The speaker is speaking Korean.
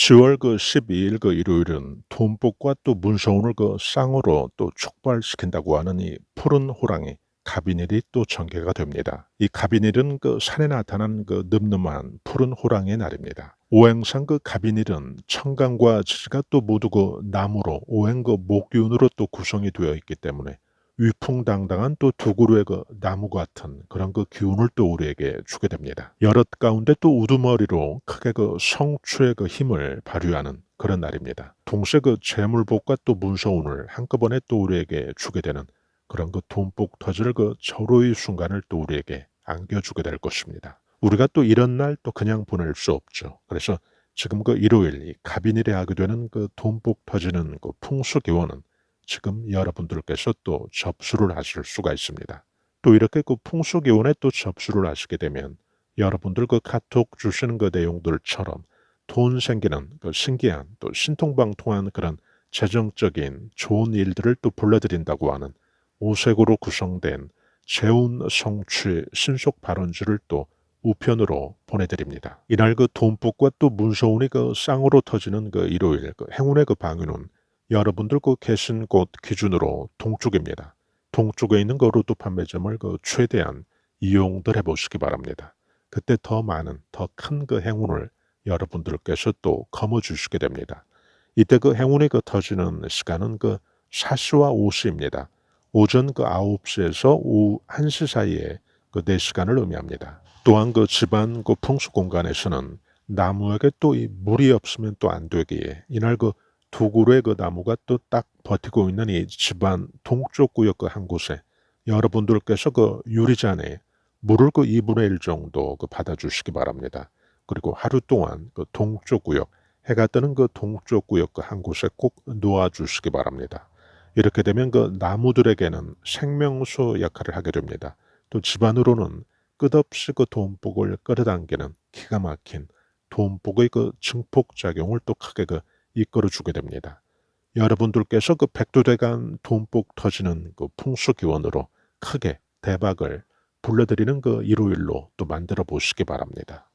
10월 그 12일 그 일요일은 돈복과 또 문서운을 그 쌍으로 또 촉발시킨다고 하는 이 푸른 호랑이 가비닐이 또 전개가 됩니다. 이 가비닐은 그 산에 나타난 그 늠름한 푸른 호랑이의 날입니다. 오행상 그 가비닐은 청강과 지지가 또 모두 그 나무로 오행 그 목균으로 또 구성이 되어 있기 때문에 위풍당당한 또 두 그루의 그 나무 같은 그런 그 기운을 또 우리에게 주게 됩니다. 여럿 가운데 또 우두머리로 크게 그 성추의 그 힘을 발휘하는 그런 날입니다. 동시에 그 재물복과 또 문서운을 한꺼번에 또 우리에게 주게 되는 그런 그 돈복 터질 그 절호의 순간을 또 우리에게 안겨주게 될 것입니다. 우리가 또 이런 날 또 그냥 보낼 수 없죠. 그래서 지금 그 일요일 이 가비닐에 하게 되는 그 돈복 터지는 그 풍수 기원은 지금 여러분들께서 또 접수를 하실 수가 있습니다. 또 이렇게 그 풍수 기원에 또 접수를 하시게 되면 여러분들 그 카톡 주시는 그 내용들처럼 돈 생기는 그 신기한 또 신통방통한 그런 재정적인 좋은 일들을 또 불러드린다고 하는 오색으로 구성된 재운 성취 신속 발언지를 또 우편으로 보내드립니다. 이날 그 돈복과 또 문서운이 그 쌍으로 터지는 그 일요일 그 행운의 그 방위는 여러분들 그 계신 곳 기준으로 동쪽입니다. 동쪽에 있는 그 루트 판매점을 그 최대한 이용들 해보시기 바랍니다. 그때 더 많은 더 큰 그 행운을 여러분들께서 또 거머주시게 됩니다. 이때 그 행운이 그 터지는 시간은 그 4시와 5시입니다. 오전 그 9시에서 오후 1시 사이에 그 4시간을 의미합니다. 또한 그 집안 그 풍수 공간에서는 나무에게 또 이 물이 없으면 또 안 되기에 이날 그 두 그루의 그 나무가 또 딱 버티고 있는 이 집안 동쪽 구역 그 한 곳에 여러분들께서 그 유리잔에 물을 그 2분의 1 정도 그 받아주시기 바랍니다. 그리고 하루 동안 그 동쪽 구역 해가 뜨는 그 동쪽 구역 그 한 곳에 꼭 놓아주시기 바랍니다. 이렇게 되면 그 나무들에게는 생명수 역할을 하게 됩니다. 또 집안으로는 끝없이 그 돈복을 끌어당기는 기가 막힌 돈복의 그 증폭 작용을 또 크게 그 이끌어 주게 됩니다. 여러분들께서 그 백두대간 돈복 터지는 그 풍수 기원으로 크게 대박을 불러드리는 그 일요일로 또 만들어 보시기 바랍니다.